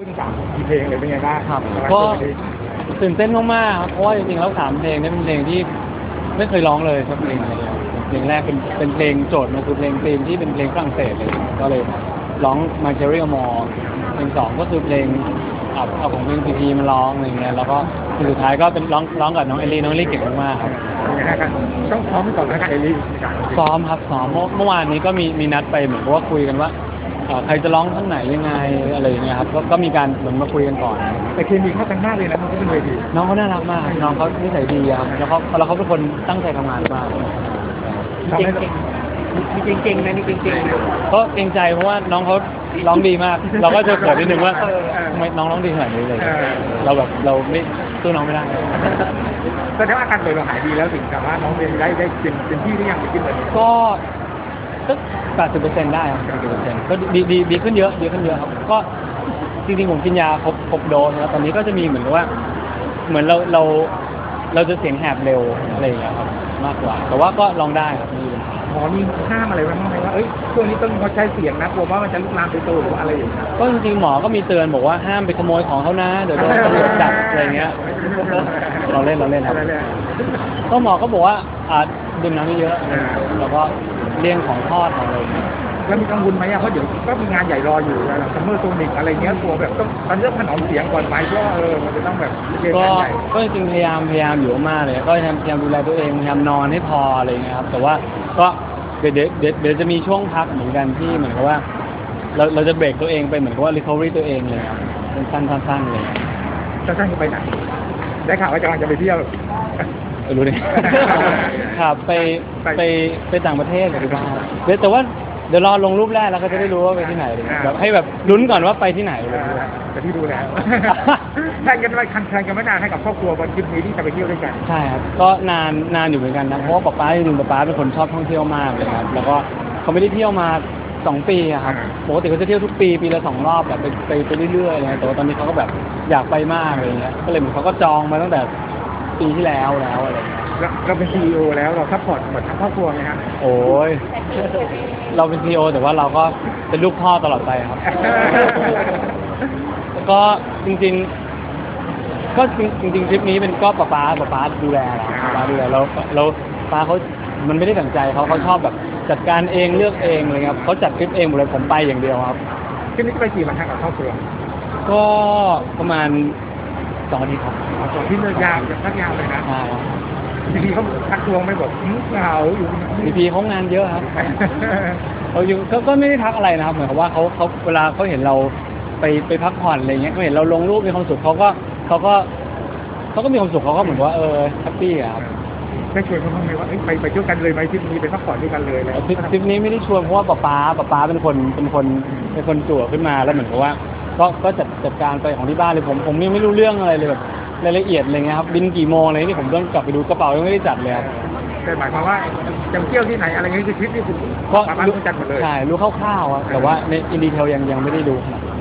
ขึ้นสามกี่เพลงเลยเป็นไงบ้างครับสำหก็ตัวนี้ตื่นเต้นมากๆครับเพราะว่าจริงๆแล้วสามเพลงเนี้เป็นเพลงที่ไม่เคยร้องเลยสักเพลงเลยเพลงแรกเป็นเป็นเพลงโจทย์มันคือเพลงธีมที่เป็นเพลงฝรั่งเศสเลย ก็เลยร้องมาเชอรี่มอเพลงสองก็คือเพลงเอาเอาของเพลงพีพีมาร้องอะไรเงี้ยแล้วก็เพลงสุดท้ายก็เป็นร้องร้องกับน้องเอลลี่น้องเอลลี่เก่งมากๆครับเป็นไงครับต้องพร้อมก่อนนะครับเอลลี่ในการร้องเพลงซ้อมครับซ้อมเมื่อเมื่อวานนี้ก็มีมีนัดไปเหมือนกับว่าคุยกันว่า เอ่อใครจะร้องท่านไหนยังไงอะไรอย่างเงี้ยครับก็ก็มีการเหมือนมาคุยกันก่อน แต่เคมีเข้ากันมากเลยนะมันก็เป็นเวทีน้องเขาน่ารักมาก น้องเขานิสัยดีครับแล้วเขาแล้วเขาเป็นคนตั้งใจทำงานมาก ทำให้เรามีเก่งๆนะนี่เก่งๆนะ ก็เกรงใจเพราะว่าน้องเขาร้องดีมาก เราก็จะเกิดนิดนึงว่าเออเออทำไมน้องร้องดีขนาดนี้เลย เออ เราแบบเราไม่สู้น้องไม่ได้ แสดงว่าอาการป่วยเราหายดีแล้วถึงกับว่าน้องเรียนได้ได้เป็นเป็นที่หรือยังเป็นที่เลยก็ สักแปดสิบเปอร์เซ็นต์ได้ครับแปดสิบเปอร์เซ็นต์ก็ดีดีดีขึ้นเยอะดีขึ้นเยอะครับก็จริงๆผมกินยาครบครบโดสนะครับตอนนี้ก็จะมีเหมือนกับว่า เหมือนเราเราเราจะเสียงแหบเร็วอะไรอย่างเงี้ยครับมากกว่า แต่ว่าก็ลองได้ครับไมมีปัญหา หมอมีห้ามอะไรไว้บ้างไหมว่าเอ้ยช่วงนี้ต้องงดใช้เสียงนะกลัวว่ามันจะลุกลามไปตัวหรือว่าอะไรอย่างเงี้ย ก็จริงๆหมอก็มีเตือนบอกว่าห้ามไปขโมยของเขานะเดี๋ยวโดนตำรวจจับอะไรเงี้ย เราเล่นเราเล่นครับอะไรเนี่ยก็หมอก็บอกว่าอ่าดื่มน้ำเยอะๆอ่าแล้วก็ เลี่ยงของทอดของอะไรเงี้ย แล้วมีกังวลไหมอะเพราะเดี๋ยวก็มีงานใหญ่รออยู่ซัมเมอร์โซนิกอะไรเงี้ยกลัวแบบต้องตอนเรื่องถนอมเสียงก่อนไปเพราะว่าเออมันจะต้องแบบเกมก็งานใหญ่ก็จริงๆพยายามพยายามอยู่มากเลย ก็พยายามพยายามดูแลตัวเองพยายามนอนให้พออะไรเงี้ยครับ แต่ว่าก็เดี๋ยวเดี๋ยวเดี๋ยวเดี๋ยวจะมีช่วงพักเหมือนกันที่เหมือนกับว่า เราเราจะเบรกตัวเองไปเหมือนกับว่า recovery ตัวเองเลยครับเป็นสั้นๆๆเลย จะสร้างจะไปไหนได้ข่าวว่ากำลังจะไปเที่ยวเออรู้ดิครับไปไปไปไปต่างประเทศกับที่บ้านเดี๋ยวแต่ว่าเดี๋ยวรอลงรูปแรกแล้วก็จะได้รู้ว่าไปที่ไหนเลยแบบให้แบบลุ้นก่อนว่าไปที่ไหนเลย แต่ที่ดูแล้วแทนกันไว้คันแทนกันไม่นานให้กับครอบครัววันทริปนี้ที่จะไปเที่ยวด้วยกัน ใช่ครับ ก็นานนานอยู่เหมือนกันนะ เพราะว่าป๊าป๊าจริงๆป๊าป๊าเป็นคนชอบท่องเที่ยวมากเลยครับ แล้วก็เขาไม่ได้เที่ยวมาสองปีอะครับอ่าปกติเขาจะเที่ยวทุกปีปีละสองรอบแบบไปไปไปเรื่อยๆอะไรเลยแต่ว่าตอนนี้เขาก็แบบอยากไปมากอะไรเงี้ย ก็เลยเหมือนเขาก็จองมาตั้งแต่ ปีที่แล้วแล้วอะไรเงี้ยเราเราเป็นซีอีโอแล้วเราซัพพอร์ตหมดทั้งครอบครัวไหมฮะโอ้ยเราเป็นซีอแต่ว่าเราก็เป็นลูกพ่อตลอดไปครับก็จริงๆ ก็จริงๆทริปนี้เป็นก็ป๊าป๊าป๊าป๊าดูแลแหละป๊าป๊าดูแลแล้วแล้วป๊าเขามันไม่ได้ตั้งใจเขาเขาชอบแบบจัดการเองเลือกเองอะไรเงี้ยครับเขาจัดทริปเองหมดเลยผมไปอย่างเดียวครับทริปนี้จะไปกี่วันฮะกับครอบครัว ก็ประมาณ สองอาทิตย์ครับส่วนที่เลือกยาวจะพักยาวเลยนะใช่ครับทีนี้เขาทักทวงไม่บอกหืมเหงาอยู่พีพีเขางานเยอะครับเขาอยู่ก็ก็ไม่ได้ทักอะไรนะครับ เหมือนกับว่าเขาเขาเวลาเขาเห็นเราไปไปพักผ่อนอะไรเงี้ยเขาเห็นเราลงรูปมีความสุขเขาก็เขาก็เขาก็มีความสุขเขาก็เหมือนว่าเออแฮปปี้อะครับได้ชวนเขาบ้างไหมว่าเอ้ยไปไปเที่ยวกันเลยไหมทริปนี้ไปพักผ่อนด้วยกันเลยอะไรทริปทริปนี้ไม่ได้ชวนเพราะว่าป๊าป๊าป๊าป๊าเป็นคนเป็นคนเป็นคนจั่วขึ้นมาแล้วเหมือนกับว่า ก็ก็จัดจัดการไปของที่บ้านเลยผมผมยังไม่รู้เรื่องอะไรเลยแบบรายละเอียดอะไรเงี้ยครับบินกี่โมงอะไรนี่ผมต้องกลับไปดูกระเป๋ายังไม่ได้จัดเลยครับแต่หมายความว่าจะเที่ยวที่ไหนอะไรเงี้ยคือทริปที่คุณก็ปาบ้านต้องจัดหมดเลยใช่รู้คร่าวๆอะแต่ว่าในอินดีเทลยังยังไม่ได้ดูขนาดนั้น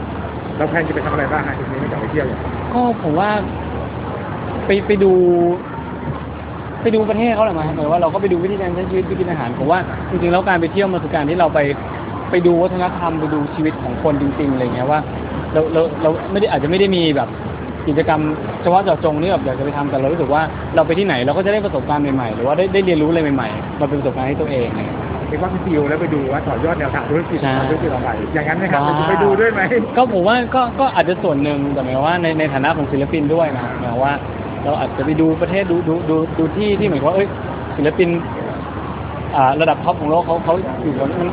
เราแพลนจะไปทำอะไรบ้างฮะทริปนี้ไม่จะไปเที่ยวอย่างก็ผมว่าไปไปดู ไปดูประเทศเขาแหละมั้งหมายว่าเราก็ไปดูวิธีการใช้ชีวิตวิธีกินอาหารผมว่าจริงๆแล้วการไปเที่ยวมันคือการที่เราไปไปดูวัฒนธรรมไปดูชีวิตของคนจริงๆอะไรเงี้ยว่า เราเราเราไม่ได้อาจจะไม่ได้มีแบบกิจกรรมเฉพาะเจาะจงที่แบบอยากจะไปทำแต่เรารู้สึกว่าเราไปที่ไหนเราก็จะได้ประสบการณ์ใหม่ๆ หรือว่าได้ได้เรียนรู้อะไรใหม่ๆมาเป็นประสบการณ์ให้ตัวเองอะไรเงี้ย เรียกว่าเป็นซีอีโอแล้วไปดูว่าต่อยอดแนวทางธุรกิจใช่ ทำธุรกิจต่อไปอย่างนั้นนะครับไปดูด้วยไหม ก็ผมว่าก็ก็อาจจะส่วนหนึ่งแต่หมายความว่าในในฐานะของศิลปินด้วยนะครับหมายความว่า เราอาจจะไปดูประเทศดูดูดูดูที่ที่เหมือนกับว่าเอ้ยศิลปินอ่าระดับท็อปของโลกเขาเขาอยู่บนมัน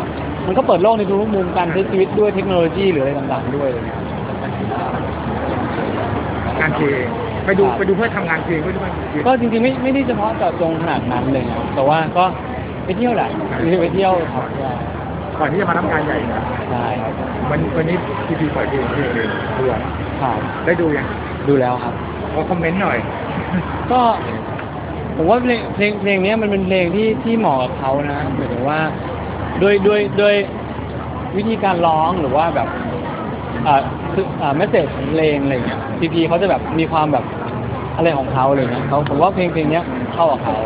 มันก็เปิดโลกในทุกมุมการใช้ชีวิตด้วยเทคโนโลยีหรืออะไรต่างๆด้วยอะไรเงี้ย งานเพลงไปดูไปดูเพื่อทำงานเพลงด้วยด้วยก็จริงๆไม่ไม่ได้เฉพาะเจาะจงขนาดนั้นเลยนะแต่ว่าก็ไปเที่ยวแหละไปเที่ยวครับใช่ก่อนที่จะมาทำงานใหญ่นะใช่ครับวันวันนี้พีพีปล่อยเพลงเพลงหนึ่งด้วยครับได้ดูยังดูแล้วครับ ขอคอมเมนต์หน่อย ก็ผมว่าเพลงเพลงเพลงเนี้ยมันเป็นเพลงที่ที่เหมาะกับเขานะหมายถึงว่าด้วยด้วยด้วยวิธีการร้องหรือว่าแบบอ่า คืออ่าเมสเซจของเพลงอะไรเงี้ยพีพีเขาจะแบบมีความแบบอะไรของเขาอะไรเงี้ยเขาผมว่าเพลงเพลงเนี้ยเข้ากับเขา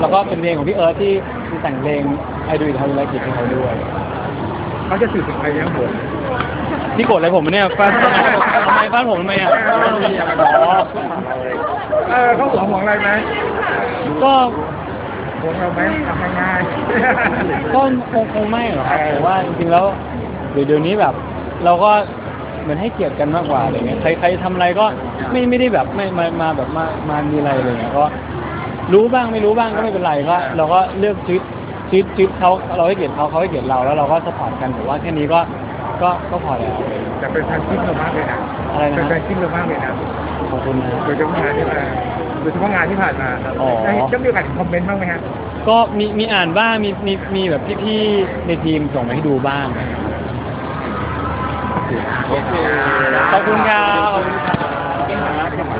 แล้วก็เป็นเพลงของพี่เอิร์ธที่ที่แต่งเพลงไอดูอิทารุไลกิจให้เขาด้วยเขาจะสื่อถึงอะไรยังหัวพี่โกรธอะไรผมไหมเนี่ยฟ้าทำไมบ้านผมทำไมอะอ๋อเออเขาห่วงห่วงอะไรไหมก็ห่วงเราไหมทำง่ายๆก็คงคงไม่หรอกครับผมว่าจริงๆแล้วเดี๋ยวเดี๋ยวนี้แบบ เราก็ เหมือนให้เกียรติกันมากกว่าอะไรเงี้ยใครใครทำอะไรก็ไม่ไม่ได้แบบไม่มามาแบบมามามีอะไรเลยเงี้ยก็รู้บ้างไม่รู้บ้างก็ไม่เป็นไรก็เราก็เลือกชีวิตชีวิตชีวิตเขาเราให้เกียรติเขาเขาให้เกียรติเราแล้วเราก็สปอร์ตกันผมว่าแค่นี้ก็ก็ก็พอแล้ว แต่เป็นแฟนชิ้นเรามากเลยนะอะไรนะ เป็นแฟนชิ้นเรามากเลยนะขอบคุณนะ โดยเฉพาะงานที่มาโดยเฉพาะงานที่ผ่านมาครับอ๋อ ได้จะมีโอกาสคอมเมนต์บ้างไหมฮะก็มีมีอ่านบ้างมีมีมีแบบพี่ๆในทีมส่งมาให้ดูบ้าง ขอบคุณครับ